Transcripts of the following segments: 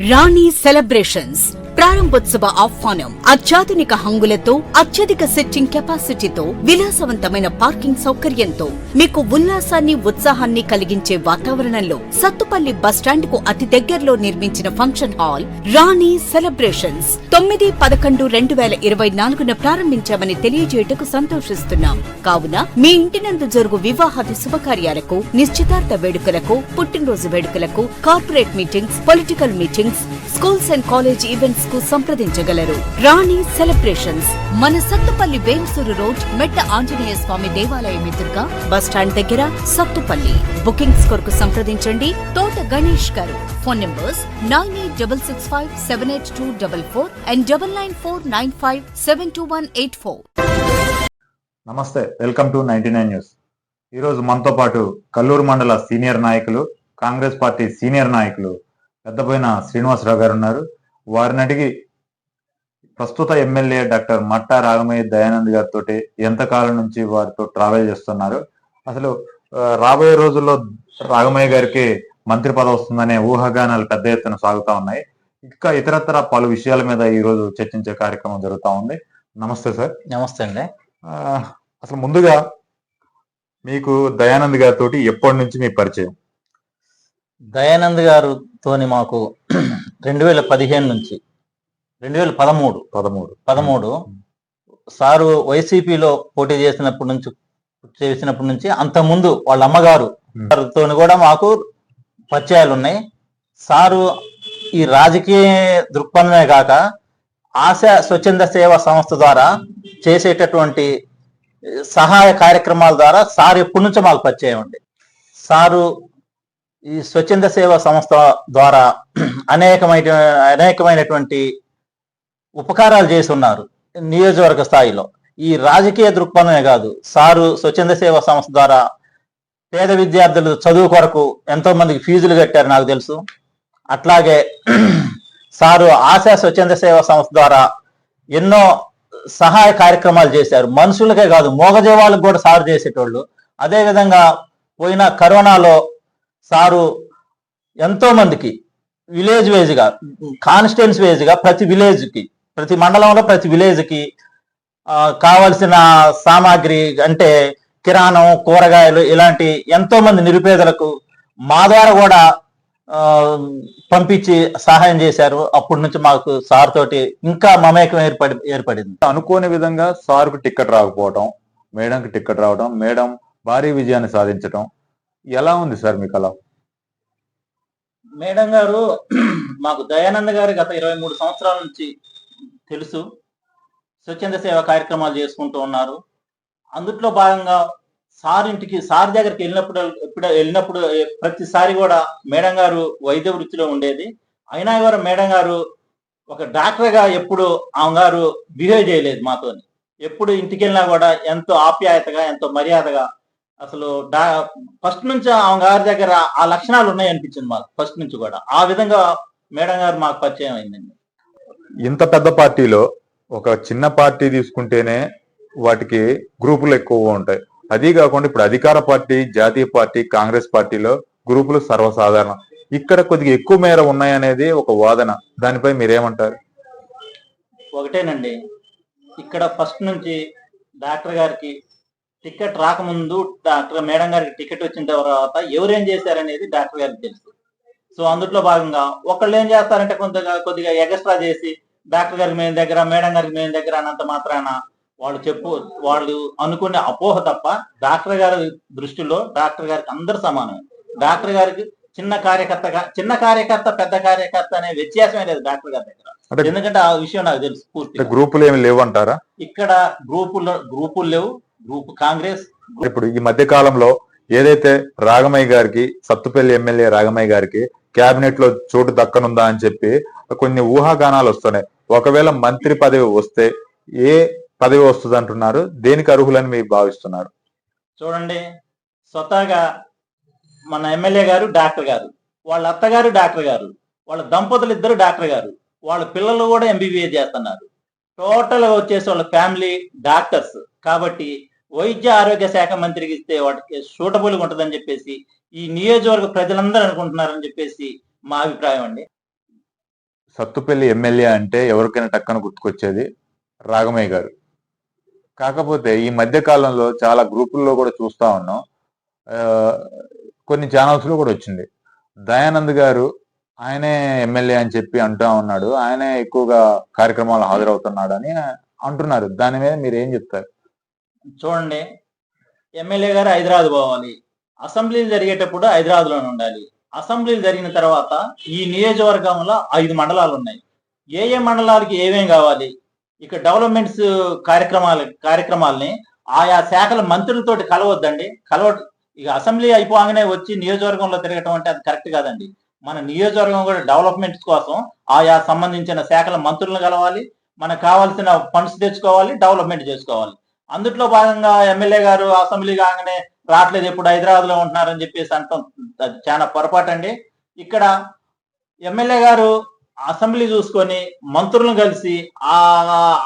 రాణి celebrations ప్రారంభోత్సవ ఆహ్వానం అత్యాధునిక హంగులతో అత్యధిక సెట్టింగ్ కెపాసిటీతో విలాసవంతమైన పార్కింగ్ సౌకర్యంతో మీకు ఉల్లాసాన్ని ఉత్సాహాన్ని కలిగించే వాతావరణంలో సత్తుపల్లి బస్టాండ్కు అతి దగ్గరలో నిర్మించిన ఫంక్షన్ హాల్ రాణి సెలబ్రేషన్స్. తొమ్మిది పదకొండు రెండు వేల ఇరవై నాలుగున ప్రారంభించామని తెలియజేయటకు సంతోషిస్తున్నాం. కావున మీ ఇంటి నందు జరుగు వివాహాది శుభకార్యాలకు నిశ్చితార్థ వేడుకలకు పుట్టినరోజు వేడుకలకు corporate meetings political meetings schools and college events కు సంప్రదించగలరు. రాణి సెలబ్రేషన్స్. మన సత్తుపల్లి వేమసూరు రోడ్ మెట్ట ఆంజనేయ స్వామి దేవాలయం ఎదురుగా బస్టాండ్ దగ్గర సత్తుపల్లి. బుకింగ్స్ కొరకు సంప్రదించండి. తోట గణేష్ గారు. Phone numbers nine eight double six five seven eight two double four and double nine four nine five seven two one eight four. నమస్తే. Welcome to ninety nine news. ఈరోజు మనతో పాటు కల్లూరు మండల సీనియర్ నాయకులు కాంగ్రెస్ పార్టీ సీనియర్ నాయకులు పెద్దపోయిన శ్రీనివాసరావు గారు ఉన్నారు. వారిని అడిగి ప్రస్తుత ఎమ్మెల్యే డాక్టర్ మట్టా రాగమయ్య దయానంద్ గారితో ఎంతకాలం నుంచి వారితో ట్రావెల్ చేస్తున్నారు? అసలు రాబోయే రోజుల్లో రాగమయ్య గారికి మంత్రి పదవి వస్తుందనే ఊహాగానాలు పెద్ద ఎత్తున సాగుతా ఉన్నాయి. ఇంకా ఇతరత్ర పలు విషయాల మీద ఈ రోజు చర్చించే కార్యక్రమం జరుగుతా ఉంది. నమస్తే సార్. నమస్తే అండి. అసలు ముందుగా మీకు దయానంద్ గారితో ఎప్పటి నుంచి మీ పరిచయం? దయానంద్ గారితోని మాకు రెండు వేల పదిహేను నుంచి రెండు వేల పదమూడు. పదమూడు పదమూడు సారు వైసీపీలో పోటీ చేసినప్పటి నుంచి చేసినప్పటి నుంచి అంత ముందు వాళ్ళ అమ్మగారు తోని కూడా మాకు పరిచయాలు ఉన్నాయి సారు ఈ రాజకీయ దృక్పథమే కాక ఆశ స్వచ్ఛంద సేవా సంస్థ ద్వారా చేసేటటువంటి సహాయ కార్యక్రమాల ద్వారా సార్ ఎప్పటి నుంచో మాకు పరిచయం అండి. సారు ఈ స్వచ్ఛంద సేవా సంస్థ ద్వారా అనేకమైన అనేకమైనటువంటి ఉపకారాలు చేసి ఉన్నారు నియోజకవర్గ స్థాయిలో. ఈ రాజకీయ దృక్పథమే కాదు సారు స్వచ్ఛంద సేవా సంస్థ ద్వారా పేద విద్యార్థులు చదువు కొరకు ఎంతో మందికి ఫీజులు కట్టారు నాకు తెలుసు. అట్లాగే సారు ఆశా స్వచ్ఛంద సేవా సంస్థ ద్వారా ఎన్నో సహాయ కార్యక్రమాలు చేశారు. మనుషులకే కాదు మోగజీవాళ్ళకు కూడా సారు చేసేటోళ్ళు. అదేవిధంగా పోయిన కరోనాలో సారు ఎంతో మందికి విలేజ్ వైజ్గా కాన్స్టిట్యున్సీ వైజ్గా ప్రతి విలేజ్కి ప్రతి మండలంలో ప్రతి విలేజ్కి ఆ, కావలసిన సామాగ్రి అంటే కిరాణం కూరగాయలు ఇలాంటి ఎంతో మంది నిరుపేదలకు మా ద్వారా కూడా పంపించి సహాయం చేశారు. అప్పటి నుంచి మాకు సార్ తోటి ఇంకా మమేకం ఏర్పడి ఏర్పడింది. అనుకోని విధంగా సార్కు టిక్కెట్ రాకపోవడం మేడంకి టిక్కెట్ రావడం మేడం భారీ విజయాన్ని సాధించడం ఎలా ఉంది సార్ మీ కళ? మేడం గారు మాకు దయానంద గారు గత ఇరవై మూడు సంవత్సరాల నుంచి తెలుసు. స్వచ్ఛంద సేవ కార్యక్రమాలు చేసుకుంటూ ఉన్నారు. అందుట్లో భాగంగా సార్ ఇంటికి సార్ దగ్గరికి వెళ్ళినప్పుడు ఎప్పుడు వెళ్ళినప్పుడు ప్రతిసారి కూడా మేడం గారు వైద్య వృత్తిలో ఉండేది. అయినా కూడా మేడం గారు ఒక డాక్టర్గా ఎప్పుడు ఆమె గారు బిహేవ్ చేయలేదు మాతోని. ఎప్పుడు ఇంటికి వెళ్ళినా కూడా ఎంతో ఆప్యాయతగా ఎంతో మర్యాదగా అసలు డా ఫస్ట్ నుంచి ఆమె గారి దగ్గర ఆ లక్షణాలు ఉన్నాయి అనిపించింది మాకు ఫస్ట్ నుంచి కూడా. ఆ విధంగా మేడం గారు మాకు పరిచయం అయిందండి. ఇంత పెద్ద పార్టీలో ఒక చిన్న పార్టీ తీసుకుంటేనే వాటికి గ్రూపులు ఎక్కువగా ఉంటాయి. అది కాకుండా ఇప్పుడు అధికార పార్టీ జాతీయ పార్టీ కాంగ్రెస్ పార్టీలో గ్రూపులు సర్వసాధారణం. ఇక్కడ కొద్దిగా ఎక్కువ మేర ఉన్నాయనేది ఒక వాదన. దానిపై మీరేమంటారు? ఒకటేనండి. ఇక్కడ ఫస్ట్ నుంచి డాక్టర్ గారికి టికెట్ రాకముందు డాక్టర్ మేడం గారికి టికెట్ వచ్చిన తర్వాత ఎవరేం చేశారనేది డాక్టర్ గారికి తెలుసు. సో అందుట్లో భాగంగా ఒకళ్ళు ఏం చేస్తారంటే కొంతగా కొద్దిగా ఎగస్ట్రా చేసి డాక్టర్ గారికి మేము దగ్గర మేడం గారికి మేము దగ్గర అన్నంత మాత్రాన వాళ్ళు చెప్పు వాళ్ళు అనుకునే అపోహ తప్ప డాక్టర్ గారి దృష్టిలో డాక్టర్ గారికి అందరు సమానమే డాక్టర్ గారికి చిన్న కార్యకర్తగా చిన్న కార్యకర్త పెద్ద కార్యకర్త అనే వ్యత్యాసమే లేదు డాక్టర్ గారి దగ్గర. ఎందుకంటే ఆ విషయం నాకు తెలుసు పూర్తిగా. గ్రూపులు ఏమి లేవంటారా? ఇక్కడ గ్రూపులు గ్రూపులు లేవు. గ్రూప్ కాంగ్రెస్ ఇప్పుడు ఈ మధ్య కాలంలో ఏదైతే రాగమయ్య గారికి సత్తుపల్లి ఎమ్మెల్యే రాగమయ్య గారికి కేబినెట్లో చోటు దక్కనుందా అని చెప్పి కొన్ని ఊహాగానాలు వస్తున్నాయి. ఒకవేళ మంత్రి పదవి వస్తే ఏ పదవి వస్తుంది అంటున్నారు? దేనికి అర్హులని మీరు భావిస్తున్నారు? చూడండి స్వతహాగా మన ఎమ్మెల్యే గారు డాక్టర్ గారు వాళ్ళ అత్తగారు డాక్టర్ గారు వాళ్ళ దంపతులు ఇద్దరు డాక్టర్ గారు వాళ్ళ పిల్లలు కూడా ఎంబీబీఏ చేస్తున్నారు. టోటల్గా వచ్చేసి వాళ్ళ ఫ్యామిలీ డాక్టర్స్ కాబట్టి వైద్య ఆరోగ్య శాఖ మంత్రికి ఇస్తే వాటికి సూటబుల్గా ఉంటుందని చెప్పేసి ఈ నియోజకవర్గ ప్రజలందరూ అనుకుంటున్నారని చెప్పేసి మా అభిప్రాయం అండి. సత్తుపల్లి ఎమ్మెల్యే అంటే ఎవరికైనా టక్కన గుర్తుకొచ్చేది రాగమయ్య గారు. కాకపోతే ఈ మధ్య కాలంలో చాలా గ్రూపుల్లో కూడా చూస్తా ఉన్నాం. కొన్ని ఛానల్స్లో కూడా వచ్చింది. దయానంద్ గారు ఆయనే ఎమ్మెల్యే అని చెప్పి అంటా ఉన్నాడు. ఆయనే ఎక్కువగా కార్యక్రమాలు హాజరవుతున్నాడు అని అంటున్నారు. దాని మీద మీరు ఏం చెప్తారు? చూడండి. ఎమ్మెల్యే గారు హైదరాబాద్ పోవాలి. అసెంబ్లీలు జరిగేటప్పుడు హైదరాబాద్లోనే ఉండాలి. అసెంబ్లీలు జరిగిన తర్వాత ఈ నియోజకవర్గంలో ఐదు మండలాలు ఉన్నాయి. ఏ ఏ మండలాలకి ఏమేం కావాలి? ఇక డెవలప్మెంట్స్ కార్యక్రమాలు కార్యక్రమాలని ఆయా శాఖల మంత్రులతోటి కలవద్దండి. కలవ ఇక అసెంబ్లీ అయిపోగానే వచ్చి నియోజకవర్గంలో తిరగటం అంటే అది కరెక్ట్ కాదండి. మన నియోజకవర్గం కూడా డెవలప్మెంట్స్ కోసం ఆయా సంబంధించిన శాఖల మంత్రులను కలవాలి. మనకు కావాల్సిన ఫండ్స్ తెచ్చుకోవాలి డెవలప్మెంట్ చేసుకోవాలి. అందుట్లో భాగంగా ఎమ్మెల్యే గారు అసెంబ్లీ కాగానే రావట్లేదు ఎప్పుడు హైదరాబాద్లో ఉంటున్నారని చెప్పేసి అంటాం. అది చాలా పొరపాటు అండి. ఇక్కడ ఎమ్మెల్యే గారు అసెంబ్లీ చూసుకొని మంత్రులను కలిసి ఆ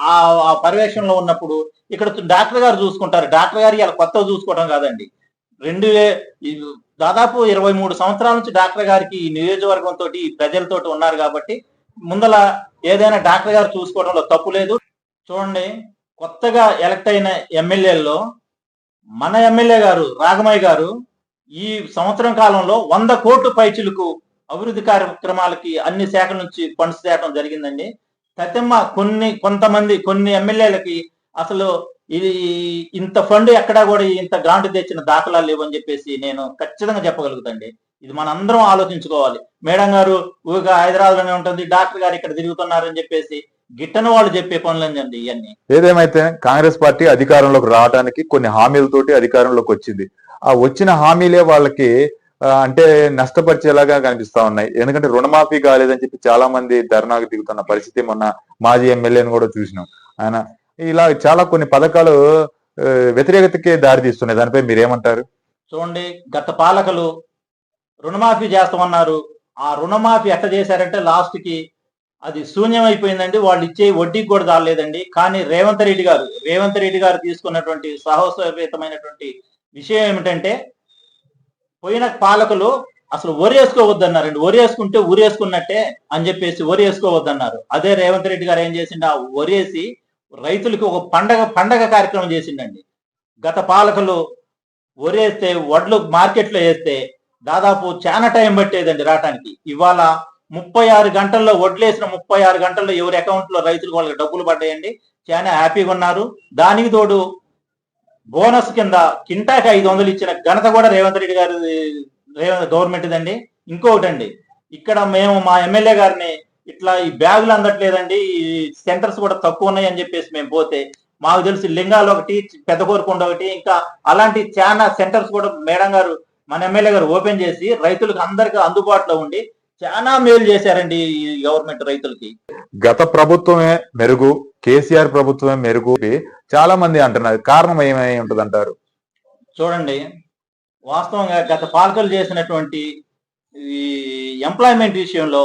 ఆ ఆ పర్యవేక్షణలో ఉన్నప్పుడు ఇక్కడ డాక్టర్ గారు చూసుకుంటారు. డాక్టర్ గారు ఇలా కొత్తగా చూసుకోవడం కాదండి. రెండు వే- ఈ దాదాపు ఇరవై మూడు సంవత్సరాల నుంచి డాక్టర్ గారికి ఈ నియోజకవర్గం తోటి ఈ ప్రజలతోటి ఉన్నారు కాబట్టి ముందల ఏదైనా డాక్టర్ గారు చూసుకోవడంలో తప్పు లేదు. చూడండి కొత్తగా ఎలక్ట్ అయిన ఎమ్మెల్యేల్లో మన ఎమ్మెల్యే గారు రాగమయ్య గారు ఈ సంవత్సరం కాలంలో వంద కోట్ల పైచులకు అభివృద్ధి కార్యక్రమాలకి అన్ని శాఖల నుంచి ఫండ్స్ తేవడం జరిగిందండి. సత్యమ్మ కొన్ని కొంతమంది కొన్ని ఎమ్మెల్యేలకి అసలు ఇది ఇంత ఫండ్ ఎక్కడా కూడా ఇంత గ్రాంట్ తెచ్చిన దాఖలాలు లేవని చెప్పేసి నేను ఖచ్చితంగా చెప్పగలుగుతండి ఇది మన అందరం ఆలోచించుకోవాలి. మేడం గారు ఊగా హైదరాబాద్లోనే ఉంటుంది. డాక్టర్ గారు ఇక్కడ తిరుగుతున్నారని చెప్పేసి గిట్టని వాళ్ళు చెప్పే పనులండి ఇవన్నీ ఏదేమైతే కాంగ్రెస్ పార్టీ అధికారంలోకి రావడానికి కొన్ని హామీలతోటి అధికారంలోకి వచ్చింది. ఆ వచ్చిన హామీలే వాళ్ళకి అంటే నష్టపరిచేలాగా కనిపిస్తా ఉన్నాయి. ఎందుకంటే రుణమాఫీ కాలేదని చెప్పి చాలా మంది ధర్నాకు దిగుతున్న పరిస్థితి మొన్న మాజీ ఎమ్మెల్యేని కూడా చూసినాం. ఆయన ఇలా చాలా కొన్ని పథకాలు వ్యతిరేకతకే దారి తీస్తున్నాయి. దానిపై మీరేమంటారు? చూడండి గత పాలకులు రుణమాఫీ చేస్తామన్నారు. ఆ రుణమాఫీ ఎట్ట చేశారంటే లాస్ట్కి అది శూన్యమైపోయిందండి. వాళ్ళు ఇచ్చే వడ్డీకి కూడా దాలేదండి కానీ రేవంత్ రెడ్డి గారు రేవంత్ రెడ్డి గారు తీసుకున్నటువంటి సాహసోపేతమైనటువంటి విషయం ఏమిటంటే పోయిన పాలకులు అసలు ఒరేసుకోవద్దన్నారండి. ఒరేసుకుంటే ఊరేసుకున్నట్టే అని చెప్పేసి ఒరేసుకోవద్దన్నారు. అదే రేవంత్ రెడ్డి గారు ఏం చేసిండు? ఆ ఒరేసి రైతులకు ఒక పండగ పండగ కార్యక్రమం చేసిండండి. గత పాలకులు ఒరేస్తే వడ్లు మార్కెట్లో వేస్తే దాదాపు చాలా టైం పట్టేదండి రావటానికి. ఇవాళ ముప్పై ఆరు గంటల్లో వడ్లేసిన ముప్పై ఆరు గంటల్లో ఎవరి అకౌంట్లో రైతులకు వాళ్ళకి డబ్బులు పడ్డాయండి? చాలా హ్యాపీగా ఉన్నారు. దానికి తోడు బోనస్ కింద కింటాకి ఐదు వందలు ఇచ్చిన ఘనత కూడా రేవంత్ రెడ్డి గారి రేవంత్ గవర్నమెంట్ అండి ఇంకొకటి అండి ఇక్కడ మేము మా ఎమ్మెల్యే గారిని ఇట్లా ఈ బ్యాగులు అందట్లేదండి ఈ సెంటర్స్ కూడా తక్కువ ఉన్నాయి అని చెప్పేసి మేము పోతే మాకు తెలిసి లింగాలు ఒకటి పెద్ద కోరుకొండ ఒకటి ఇంకా అలాంటి చాలా సెంటర్స్ కూడా మేడం గారు మన ఎమ్మెల్యే గారు ఓపెన్ చేసి రైతులకు అందరికీ అందుబాటులో ఉండి చాలా మేలు చేశారండి ఈ గవర్నమెంట్ రైతులకి. గత ప్రభుత్వమే మెరుగు కేసీఆర్ ప్రభుత్వమే మెరుగు. చాలా మంది అంటున్నారు కారణం ఏమై ఉంటది అంటారు చూడండి వాస్తవంగా గత పాలకులు చేసినటువంటి ఈ ఎంప్లాయ్మెంట్ విషయంలో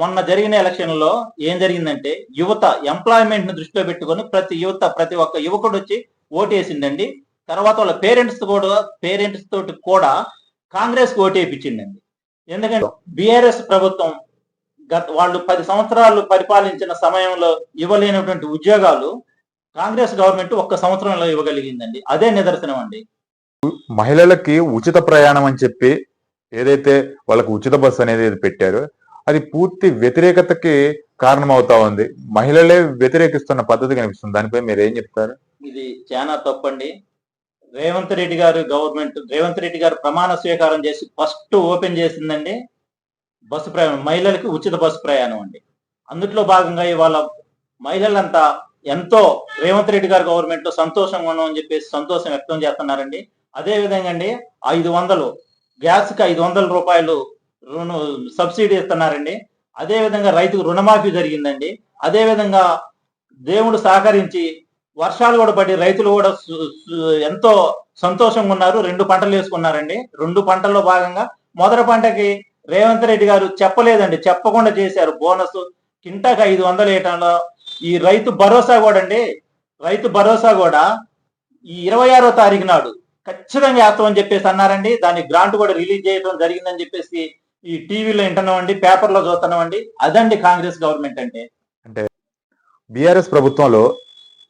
మొన్న జరిగిన ఎలక్షన్లో ఏం జరిగిందంటే యువత ఎంప్లాయ్మెంట్ని దృష్టిలో పెట్టుకొని ప్రతి యువత ప్రతి ఒక్క యువకుడు వచ్చి ఓటేసిందండి. తర్వాత వాళ్ళ పేరెంట్స్ కూడా పేరెంట్స్ తోటి కూడా కాంగ్రెస్ ఓటేపించిందండి ఎందుకంటే బిఆర్ఎస్ ప్రభుత్వం గత వాళ్ళు పది సంవత్సరాలు పరిపాలించిన సమయంలో ఇవ్వలేనటువంటి ఉద్యోగాలు కాంగ్రెస్ గవర్నమెంట్ ఒక్క సంవత్సరంలో ఇవ్వగలిగిందండి. అదే నిదర్శనం అండి. మహిళలకి ఉచిత ప్రయాణం అని చెప్పి ఏదైతే వాళ్ళకి ఉచిత బస్సు అనేది పెట్టారో అది పూర్తి వ్యతిరేకతకి కారణమవుతా ఉంది. మహిళలే వ్యతిరేకిస్తున్న పద్ధతి కనిపిస్తుంది. దానిపై మీరు ఏం చెప్తారు? ఇది చాలా తప్పండి. రేవంత్ రెడ్డి గారు గవర్నమెంట్ రేవంత్ రెడ్డి గారు ప్రమాణ స్వీకారం చేసి ఫస్ట్ ఓపెన్ చేసిందండి బస్సు ప్రయాణం మహిళలకి ఉచిత బస్సు ప్రయాణం అండి. అందుట్లో భాగంగా ఇవాళ మహిళలంతా ఎంతో రేవంత్ రెడ్డి గారు గవర్నమెంట్లో సంతోషంగా ఉన్నామని చెప్పేసి సంతోషం వ్యక్తం చేస్తున్నారండి. అదే విధంగా అండి ఐదు వందలు గ్యాస్కి ఐదు వందల రూపాయలు రుణ సబ్సిడీ ఇస్తున్నారండి. అదే విధంగా రైతుకు రుణమాఫీ జరిగిందండి. అదే విధంగా దేవుడు సహకరించి వర్షాలు కూడా పడి రైతులు కూడా ఎంతో సంతోషంగా ఉన్నారు. రెండు పంటలు వేసుకున్నారండి. రెండు పంటల్లో భాగంగా మొదటి పంటకి రేవంత్ రెడ్డి గారు చెప్పలేదండి. చెప్పకుండా చేశారు. బోనస్ కింటాకి ఐదు వందలు వేయటంలో ఈ రైతు భరోసా కూడా అండి. రైతు భరోసా కూడా ఈ ఇరవై ఆరో తారీఖు నాడు ఖచ్చితంగా వేస్తామని చెప్పేసి అన్నారండి. దాని గ్రాంట్ కూడా రిలీజ్ చేయడం జరిగిందని చెప్పేసి ఈ టీవీలో వింటున్నామండి. పేపర్లో చూస్తున్నామండి. అదండి కాంగ్రెస్ గవర్నమెంట్ అంటే బీఆర్ఎస్ ప్రభుత్వంలో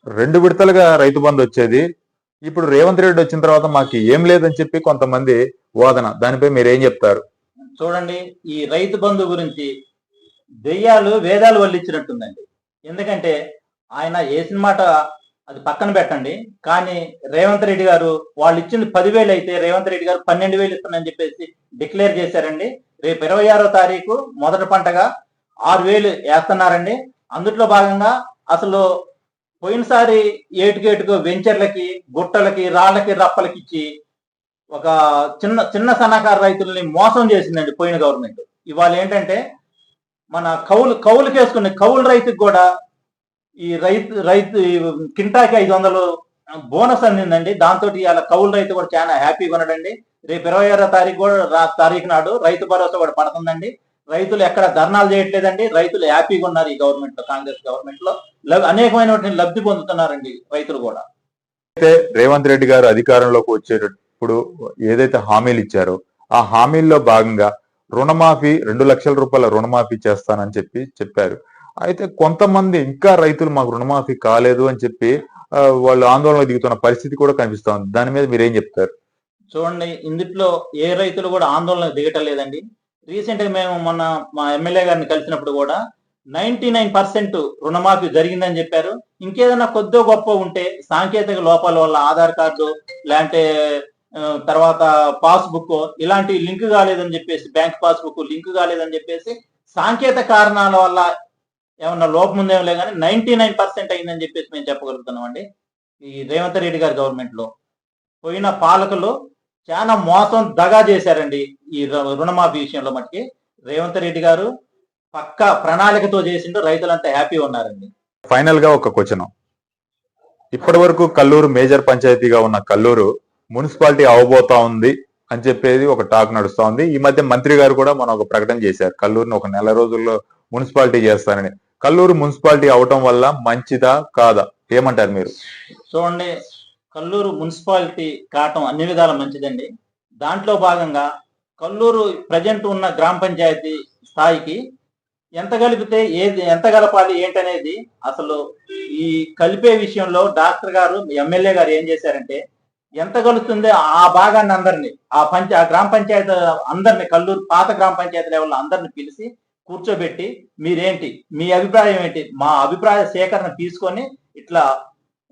రెండు విడతలుగా రైతు బంధు వచ్చేది. ఇప్పుడు రేవంత్ రెడ్డి వచ్చిన తర్వాత మాకు ఏం లేదని చెప్పి కొంతమంది వాదన. దానిపై మీరు ఏం చెప్తారు? చూడండి ఈ రైతు బంధు గురించి దెయ్యాలు వేదాలు వల్లించినట్టుందండి. ఎందుకంటే ఆయన వేసిన మాట అది పక్కన పెట్టండి. కానీ రేవంత్ రెడ్డి గారు వాళ్ళు ఇచ్చింది పదివేలు అయితే రేవంత్ రెడ్డి గారు పన్నెండు వేలు ఇస్తానని చెప్పేసి డిక్లేర్ చేశారండి. రేపు ఇరవై ఆరో తారీఖు మొదటి పంటగా ఆరు వేలు వేస్తున్నారండి. అందుట్లో భాగంగా అసలు పోయినసారి ఏటుకేటుకు వెంచర్లకి గుట్టలకి రాళ్ళకి రప్పలకి ఇచ్చి ఒక చిన్న చిన్న సన్నకారు రైతుల్ని మోసం చేసిందండి పోయిన గవర్నమెంట్. ఇవాళ ఏంటంటే మన కౌలు కౌలుకి వేసుకునే కౌలు రైతుకు కూడా ఈ రైతు రైతు ఈ కింటాకి ఐదు వందలు బోనస్ అందిందండి. దాంతో ఇవాళ కౌలు రైతు కూడా చాలా హ్యాపీగా ఉన్నాడండి. రేపు ఇరవై ఆరో తారీఖు కూడా తారీఖు నాడు రైతు భరోసా కూడా పడుతుందండి. రైతులు ఎక్కడ ధర్నాలు చేయట్లేదండి. రైతులు హ్యాపీగా ఉన్నారు ఈ గవర్నమెంట్లో కాంగ్రెస్ గవర్నమెంట్లో. అనేకమైనటువంటి లబ్ధి పొందుతున్నారండి రైతులు కూడా. అయితే రేవంత్ రెడ్డి గారు అధికారంలోకి వచ్చేటప్పుడు ఏదైతే హామీలు ఇచ్చారో ఆ హామీల్లో భాగంగా రుణమాఫీ రెండు లక్షల రూపాయల రుణమాఫీ చేస్తానని చెప్పి చెప్పారు. అయితే కొంతమంది ఇంకా రైతులు మాకు రుణమాఫీ కాలేదు అని చెప్పి వాళ్ళు ఆందోళన దిగుతున్న పరిస్థితి కూడా కనిపిస్తా ఉంది దాని మీద మీరు ఏం చెప్తారు? చూడండి ఇందుట్లో ఏ రైతులు కూడా ఆందోళన దిగటం లేదండి. రీసెంట్గా మేము మొన్న మా ఎమ్మెల్యే గారిని కలిసినప్పుడు కూడా నైన్టీ నైన్ పర్సెంట్ రుణమాఫీ జరిగిందని చెప్పారు. ఇంకేదైనా కొద్దో గొప్ప ఉంటే సాంకేతిక లోపాల వల్ల ఆధార్ కార్డు లేదంటే తర్వాత పాస్బుక్ ఇలాంటి లింక్ కాలేదని చెప్పేసి బ్యాంక్ పాస్బుక్ లింక్ కాలేదని చెప్పేసి సాంకేతిక కారణాల వల్ల ఏమన్నా లోపం ఉందేమో కానీ నైన్టీ నైన్ పర్సెంట్ అయిందని చెప్పేసి మేము చెప్పగలుగుతున్నాం అండి ఈ రేవంత్ రెడ్డి గారి గవర్నమెంట్లో పోయిన పాలకులు చాలా మోసం దగా చేశారండి ఈ రుణమాఫీ విషయంలో మటుకి. రేవంత్ రెడ్డి గారు పక్క ప్రణాళికతో చేసిండు రైతులంతా హ్యాపీ ఉన్నారండి. ఫైనల్గా ఒక క్వశ్చన్. ఇప్పటి వరకు కల్లూరు మేజర్ పంచాయతీగా ఉన్న కల్లూరు మున్సిపాలిటీ అవబోతా ఉంది అని చెప్పేది ఒక టాక్ నడుస్తా ఉంది. ఈ మధ్య మంత్రి గారు కూడా మన ఒక ప్రకటన చేశారు. కల్లూరుని ఒక నెల రోజుల్లో మున్సిపాలిటీ చేస్తానని. కల్లూరు మున్సిపాలిటీ అవటం వల్ల మంచిదా కాదా? ఏమంటారు మీరు? చూడండి కల్లూరు మున్సిపాలిటీ కావటం అన్ని విధాల మంచిదండి. దాంట్లో భాగంగా కల్లూరు ప్రజెంట్ ఉన్న గ్రామ పంచాయతీ స్థాయికి ఎంత కలిపితే ఏది ఎంత కలపాలి ఏంటనేది అసలు ఈ కలిపే విషయంలో డాక్టర్ గారు ఎమ్మెల్యే గారు ఏం చేశారంటే ఎంత కలుస్తుందో ఆ భాగాన్ని అందరినీ ఆ పంచ ఆ గ్రామ పంచాయతీ అందరిని కల్లూరు పాత గ్రామ పంచాయతీ లెవెల్లో అందరిని పిలిచి కూర్చోబెట్టి మీరేంటి మీ అభిప్రాయం ఏంటి మా అభిప్రాయ సేకరణ తీసుకొని ఇట్లా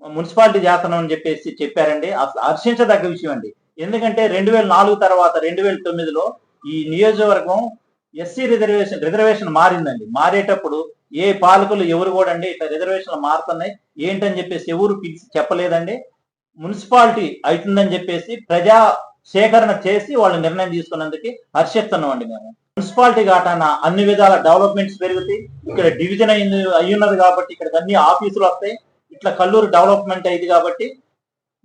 మున్సిపాలిటీ జాతనం అని చెప్పేసి చెప్పారండి. అసలు హర్షించదగ్గ విషయం అండి. ఎందుకంటే రెండు వేల నాలుగు తర్వాత రెండు వేల తొమ్మిదిలో ఈ నియోజకవర్గం ఎస్సీ రిజర్వేషన్ రిజర్వేషన్ మారిందండి. మారేటప్పుడు ఏ పాలకులు ఎవరు కూడా అండి ఇట్లా రిజర్వేషన్లు మారుతున్నాయి. ఏంటని చెప్పేసి ఎవరు పిలిచి చెప్పలేదండి. మున్సిపాలిటీ అవుతుందని చెప్పేసి ప్రజా సేకరణ చేసి వాళ్ళు నిర్ణయం తీసుకున్నందుకు హర్షిస్తున్నాం అండి మేము. మున్సిపాలిటీ కాటాన అన్ని విధాల డెవలప్మెంట్స్ పెరుగుతాయి. ఇక్కడ డివిజన్ అయింది అయ్యున్నది కాబట్టి ఇక్కడ అన్ని ఆఫీసులు వస్తాయి. ఇట్లా కల్లూరు డెవలప్మెంట్ అయింది కాబట్టి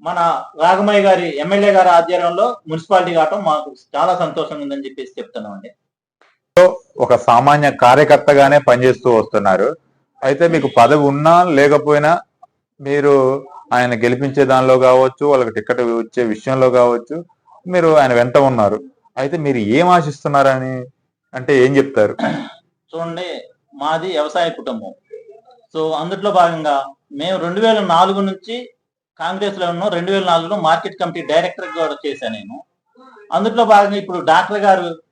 మన రాగమయ్య గారి ఎమ్మెల్యే గారి ఆధ్వర్యంలో మున్సిపాలిటీ కావటం మాకు చాలా సంతోషంగా ఉందని చెప్పేసి చెప్తున్నాం అండి ఒక సామాన్య కార్యకర్తగానే పనిచేస్తూ వస్తున్నారు. అయితే మీకు పదవి ఉన్నా లేకపోయినా మీరు ఆయన గెలిపించే దానిలో కావచ్చు వాళ్ళకి టికెట్ ఇచ్చే విషయంలో కావచ్చు మీరు ఆయన వెంట ఉన్నారు. అయితే మీరు ఏం ఆశిస్తున్నారని అంటే ఏం చెప్తారు? చూడండి మాది వ్యవసాయ కుటుంబం. సో అందుట్లో భాగంగా మేము రెండు వేల నాలుగు నుంచి కాంగ్రెస్లో ఉన్నాం. రెండు వేల నాలుగులో మార్కెట్ కమిటీ డైరెక్టర్ కూడా చేశాను నేను. అందులో భాగంగా ఇప్పుడు డాక్టర్ గారు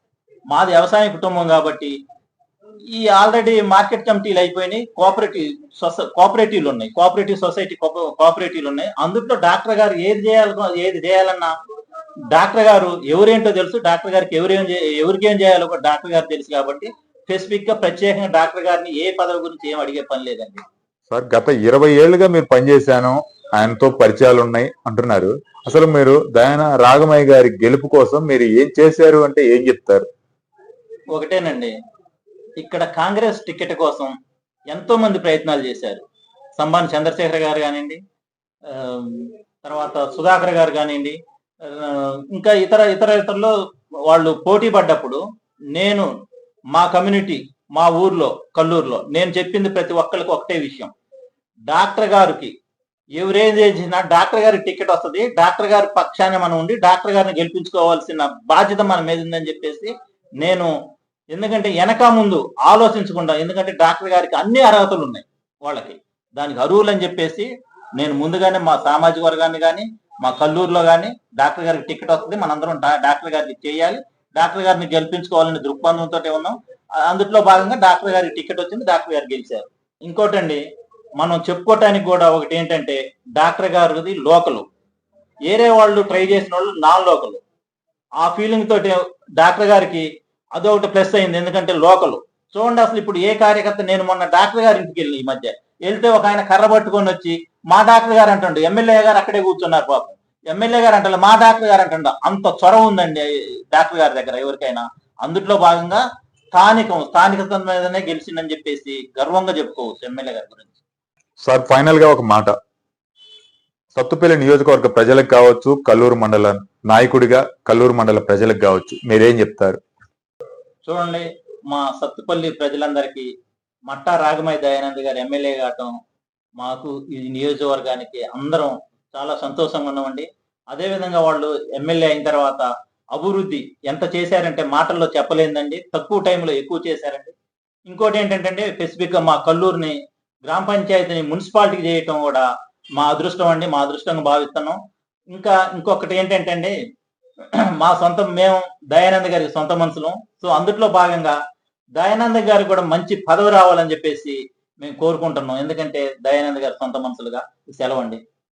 మాది వ్యవసాయ కుటుంబం కాబట్టి ఈ ఆల్రెడీ మార్కెట్ కమిటీలు అయిపోయినాయి. కోఆపరేటివ్ సొసై కోఆపరేటివ్లు ఉన్నాయి. కోఆపరేటివ్ సొసైటీ కోఆపరేటివ్లు ఉన్నాయి. అందులో డాక్టర్ గారు ఏది చేయాలో ఏది చేయాలన్నా డాక్టర్ గారు ఎవరేంటో తెలుసు. డాక్టర్ గారికి ఎవరేం చే- ఎవరికి ఏం చేయాలో కూడా డాక్టర్ గారు తెలుసు కాబట్టి స్పెసిఫిక్గా ప్రత్యేకంగా డాక్టర్ గారిని ఏ పదవి గురించి ఏం అడిగే పని లేదండి. సార్ గత ఇరవై ఏళ్ళుగా మీరు పనిచేశాను. ఆయనతో పరిచయాలు ఉన్నాయి అంటున్నారు. అసలు మీరు దయాన రాగమయ్య గారి గెలుపు కోసం మీరు ఏం చేశారు అంటే ఏం చెప్తారు? ఒకటేనండి. ఇక్కడ కాంగ్రెస్ టికెట్ కోసం ఎంతో మంది ప్రయత్నాలు చేశారు. సంబాన్ చంద్రశేఖర్ గారు కానివ్వండి తర్వాత సుధాకర్ గారు కానివ్వండి ఇంకా ఇతర ఇతర ఇతరులు వాళ్ళు పోటీ పడ్డప్పుడు నేను మా కమ్యూనిటీ మా ఊర్లో కల్లూరులో నేను చెప్పింది ప్రతి ఒక్కరికి ఒకటే విషయం. డాక్టర్ గారికి ఎవరేం చేసినా డాక్టర్ గారికి టికెట్ వస్తుంది. డాక్టర్ గారి పక్షాన మనం ఉండి డాక్టర్ గారిని గెలిపించుకోవాల్సిన బాధ్యత మన మీద ఉందని చెప్పేసి నేను ఎందుకంటే వెనక ముందు ఆలోచించకుండా ఎందుకంటే డాక్టర్ గారికి అన్ని అర్హతలు ఉన్నాయి వాళ్ళకి. దానికి అర్హులు అని చెప్పేసి నేను ముందుగానే మా సామాజిక వర్గాన్ని కానీ మా కల్లూరులో కానీ డాక్టర్ గారికి టికెట్ వస్తుంది. మనందరం డాక్టర్ గారికి చేయాలి. డాక్టర్ గారిని గెలిపించుకోవాలనే దృక్పథంతో ఉన్నాం. అందులో అందుట్లో భాగంగా డాక్టర్ గారికి టికెట్ వచ్చింది. డాక్టర్ గారు గెలిచారు. ఇంకోటండి మనం చెప్పుకోవటానికి కూడా ఒకటి ఏంటంటే డాక్టర్ గారిది లోకలు. ఏరే వాళ్ళు ట్రై చేసిన వాళ్ళు నాన్ లోకలు ఆ ఫీలింగ్ తోటి డాక్టర్ గారికి అదొకటి ప్లస్ అయింది ఎందుకంటే లోకలు. చూడండి అసలు ఇప్పుడు ఏ కార్యకర్త నేను మొన్న డాక్టర్ గారి ఇంటికి వెళ్ళి ఈ మధ్య. వెళ్తే ఒక ఆయన కర్ర పట్టుకొని వచ్చి మా డాక్టర్ గారు అంటుండు ఎమ్మెల్యే గారు అక్కడే కూర్చున్నారు పాపం. ఎమ్మెల్యే గారు అంటారు మా డాక్టర్ గారు అంటుండ అంత చొరవ ఉందండి డాక్టర్ గారి దగ్గర ఎవరికైనా. అందుట్లో భాగంగా స్థానికం స్థానికత మీదనే గెలిచిందని చెప్పేసి గర్వంగా చెప్పుకోవచ్చు ఎమ్మెల్యే గారి గురించి. సార్ ఫైనల్గా ఒక మాట. సత్తుపల్లి నియోజకవర్గ ప్రజలకు కావచ్చు కల్లూరు మండల నాయకుడిగా కల్లూరు మండల ప్రజలకు కావచ్చు మీరేం చెప్తారు? చూడండి మా సత్తుపల్లి ప్రజలందరికీ మట్టా రాగమై దయానంద్ గారు ఎమ్మెల్యే కావటం మాకు ఈ నియోజకవర్గానికి అందరం చాలా సంతోషంగా ఉన్నామండి. అదేవిధంగా వాళ్ళు ఎమ్మెల్యే అయిన తర్వాత అభివృద్ధి ఎంత చేశారంటే మాటల్లో చెప్పలేదండి. తక్కువ టైంలో ఎక్కువ చేశారండి. ఇంకోటి ఏంటంటే స్పెసిఫిక్గా మా కల్లూరుని గ్రామ పంచాయతీని మున్సిపాలిటీకి చేయటం కూడా మా అదృష్టం అండి మా అదృష్టంగా భావిస్తున్నాం. ఇంకా ఇంకొకటి ఏంటంటే అండి మా సొంత మేము దయానంద గారికి సొంత మనుషులం సో అందుట్లో భాగంగా దయానంద గారికి కూడా మంచి పదవి రావాలని చెప్పేసి మేము కోరుకుంటున్నాం. ఎందుకంటే దయానంద గారి సొంత మనుషులుగా సెలవండి.